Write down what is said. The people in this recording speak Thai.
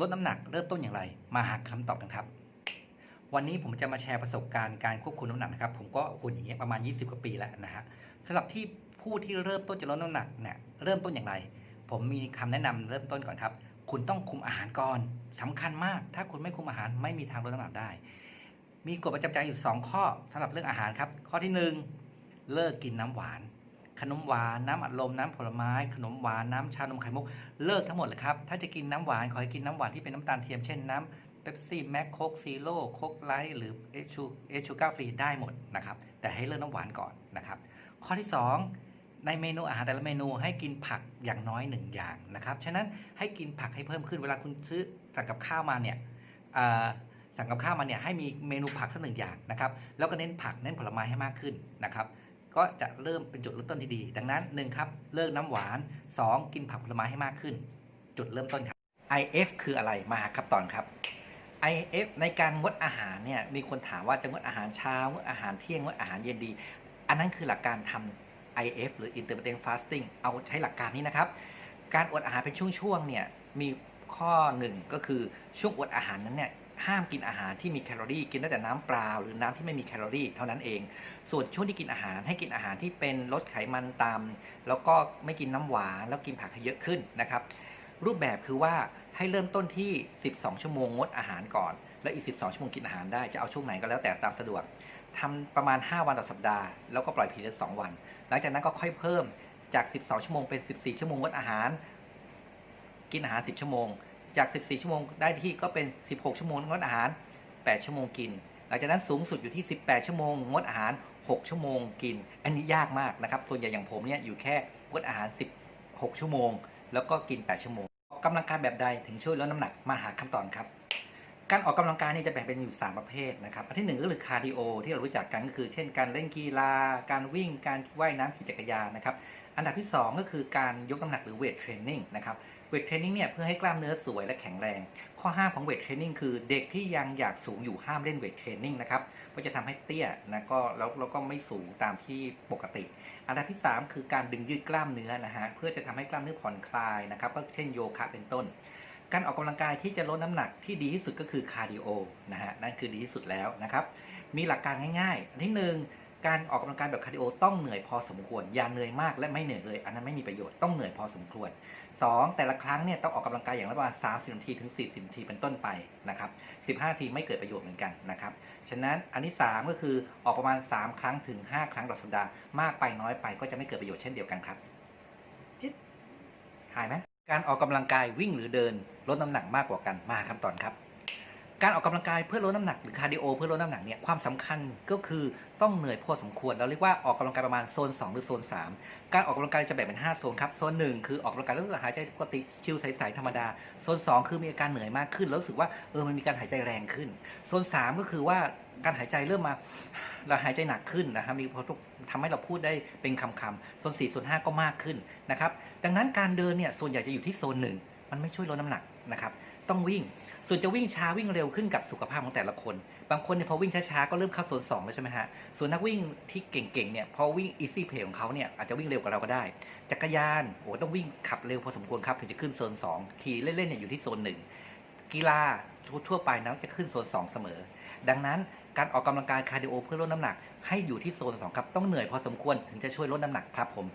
ลดน้ำหนักเริ่มต้นอย่างไร มาหาคำตอบกันครับ วันนี้ผมจะมาแชร์ประสบการณ์การควบคุมน้ำหนักนะครับ ผมก็หุ่นอย่างเงี้ยประมาณ 20 กว่าปีแล้วนะฮะสำหรับที่ผู้ที่เริ่มต้นจะลดน้ำหนักเนี่ยเริ่มต้นอย่างไร ผมมีคำแนะนำเริ่มต้นก่อนครับ คุณต้องคุมอาหารก่อนสำคัญมาก ถ้าคุณไม่คุมอาหารไม่มีทางลดน้ำหนักได้ มีกฎประจำใจอยู่ 2 ข้อสำหรับเรื่องอาหารครับ ข้อที่ 1 เลิกกินน้ำหวาน ขนมหวานน้ำอัดลมน้ำผลไม้ ขนมหวานน้ำชานมไข่มุกเลิกทั้งหมดเลยครับถ้าจะกินน้ำหวานขอให้กินน้ำหวานที่เป็นน้ำตาลเทียมเช่นน้ำเป๊ปซี่แมคโคกซีโร่โคกไลท์หรือเอชูเอชูการ์ฟรีได้หมดนะครับแต่ให้เลิกน้ำหวานก่อนนะครับข้อที่ 2 ในเมนูอาหารแต่ละเมนูให้กินผักอย่างน้อยหนึ่งอย่างนะครับฉะนั้นให้กินผักให้เพิ่มขึ้นเวลาคุณซื้อสั่งกับข้าวมาเนี่ยสั่งกับข้าวมาเนี่ยให้มีเมนูผักสักหนึ่งอย่างนะครับแล้วก็เน้นผักเน้นผลไม้ให้มากขึ้นนะครับ ก็จะเริ่มเป็นจุดเริ่มต้นที่ดี ดังนั้น1ครับเลิกน้ำหวาน 2 กินผักผลไม้ให้มากขึ้น จุดเริ่มต้นครับ IF คืออะไรมาครับตอนครับ IF ในการงดอาหารเนี่ยมีคนถามว่าจะงดอาหารเช้างดอาหารเที่ยงงดอาหารเย็นดี อันนั้นคือหลักการทำ IF หรือ intermittent fasting เอาใช้หลักการนี้นะครับ การอดอาหารเป็นช่วงๆเนี่ยมีข้อหนึ่งก็คือช่วงอดอาหารนั้นเนี่ย ห้ามกินอาหารที่มีแคลอรี่ กินได้แต่น้ำเปล่า หรือน้ำที่ไม่มีแคลอรี่ เท่านั้นเอง ส่วนช่วงที่กินอาหารให้กินอาหารที่เป็นลดไขมันตามแล้วก็ไม่กินน้ำหวานแล้วกินผักให้เยอะขึ้นนะครับรูปแบบคือว่าให้เริ่มต้นที่ 12 ชั่วโมงงดอาหารก่อน แล้วอีก 12 ชั่วโมงกินอาหารได้จะเอาช่วงไหนก็แล้วแต่ตามสะดวกทำประมาณ 5 วันต่อสัปดาห์แล้วก็ปล่อยพีละ2วัน หลังจากนั้นก็ค่อยเพิ่มจาก 12 ชั่วโมงเป็น 14 ชั่วโมงงดอาหาร กินอาหาร 10 ชั่วโมง จาก 14 ชั่วโมงได้ที่ก็เป็น 16 ชั่วโมงงดอาหาร 8 ชั่วโมงกิน หลังจากนั้นสูงสุดอยู่ที่ 18 ชั่วโมงงดอาหาร 6 ชั่วโมงกิน อันนี้ยากมากนะครับส่วนใหญ่อย่างผมเนี่ยอยู่แค่งดอาหาร 16 ชั่วโมง แล้วก็กิน 8 ชั่วโมงออกกำลังกายแบบใดถึงช่วยลดน้ำหนักมาหาคำตอบครับ การออกกำลังกายนี่จะแบ่งเป็นอยู่ 3 ประเภทนะครับอันที่หนึ่งก็คือคาร์ดิโอที่เรารู้จักกันก็คือ เช่น การเล่นกีฬา การวิ่งการว่ายน้ำขี่จักรยานนะครับอันดับที่ 2 ก็คือการยกน้ำหนักหรือเวทเทรนนิ่งนะครับ เวทเทรนนิ่งเนี่ยเพื่อให้กล้ามเนื้อสวยและแข็งแรง ข้อห้ามของเวทเทรนนิ่งคือเด็กที่ยังอยากสูงอยู่ห้ามเล่นเวทเทรนนิ่งนะครับเพราะจะทำให้เตี้ยนะก็แล้วแล้วก็ไม่สูงตามที่ปกติ อันดับที่ 3 คือการดึงยืดกล้ามเนื้อนะฮะเพื่อจะทำให้กล้ามเนื้อผ่อนคลายนะครับก็เช่นโยคะเป็นต้นการออกกำลังกายที่จะลดน้ำหนักที่ดีที่สุดก็คือคาร์ดิโอนะฮะนั่นคือดีที่สุดแล้วนะครับมีหลักการง่ายๆอันที่หนึ่ง การออกกำลังกายแบบคาร์ดิโอต้องเหนื่อยพอสมควร อย่าเหนื่อยมากและไม่เหนื่อยเลย อันนั้นไม่มีประโยชน์ ต้องเหนื่อยพอสมควร 2. แต่ละครั้งเนี่ยต้องออกกำลังกายอย่างละประมาณ30นาทีถึง 40นาทีเป็นต้นไปนะครับ15นาทีไม่เกิดประโยชน์เหมือนกันนะครับ ฉะนั้นอันที่ 3 ก็คือออกประมาณ 3 ครั้งถึง 5 ครั้งต่อสัปดาห์ มากไปน้อยไปก็จะไม่เกิดประโยชน์เช่นเดียวกันครับจิ๊ดหายไหมการออกกำลังกายวิ่งหรือเดินลดน้ำหนักมากกว่ากันมาคำตอบครับ การออกกำลังกายเพื่อลดน้ำหนักหรือคาร์ดิโอเพื่อลดน้ำหนักเนี่ยความสำคัญก็คือต้องเหนื่อยพอสมควร เราเรียกว่าออกกำลังกายประมาณโซน 2 หรือโซน 3 การออกกำลังกายจะแบ่งเป็น 5 โซนครับ โซน 1 คือออกกำลังกายแล้วรู้สึกหายใจปกติชิลใสๆธรรมดา โซน 2 คือมีอาการเหนื่อยมากขึ้นแล้วรู้สึกว่าเออมันมีการหายใจแรงขึ้น โซน 3 ก็คือว่าการหายใจเริ่มมาเราหายใจหนักขึ้นนะครับมีพอทุกทำให้เราพูดได้เป็นคำๆโซน 4 โซน 5 ก็มากขึ้นนะครับดังนั้นการเดินเนี่ยส่วนใหญ่จะอยู่ที่โซน 1 มันไม่ช่วยลดน้ำหนักนะครับ ต้องวิ่ง ส่วนจะวิ่งช้าวิ่งเร็วขึ้นกับสุขภาพของแต่ละคน บางคนเนี่ยพอวิ่งช้าๆก็เริ่มเข้าโซน2แล้วใช่ไหมฮะ ส่วนนักวิ่งที่เก่งๆเนี่ยพอวิ่ง easy play ของเขาเนี่ยอาจจะวิ่งเร็วกว่าเราก็ได้ จักรยานโอ้ต้องวิ่งขับเร็วพอสมควรครับถึงจะขึ้นโซน2ขี่เล่นๆเนี่ยอยู่ที่โซน1กีฬาทั่วไปนะจะขึ้นโซน2เสมอ ดังนั้นการออกกำลังกายคาร์ดิโอเพื่อลดน้ำหนักให้อยู่ที่โซน2ครับต้องเหนื่อยพอสมควรถึงจะช่วยลดน้ำหนักครับผม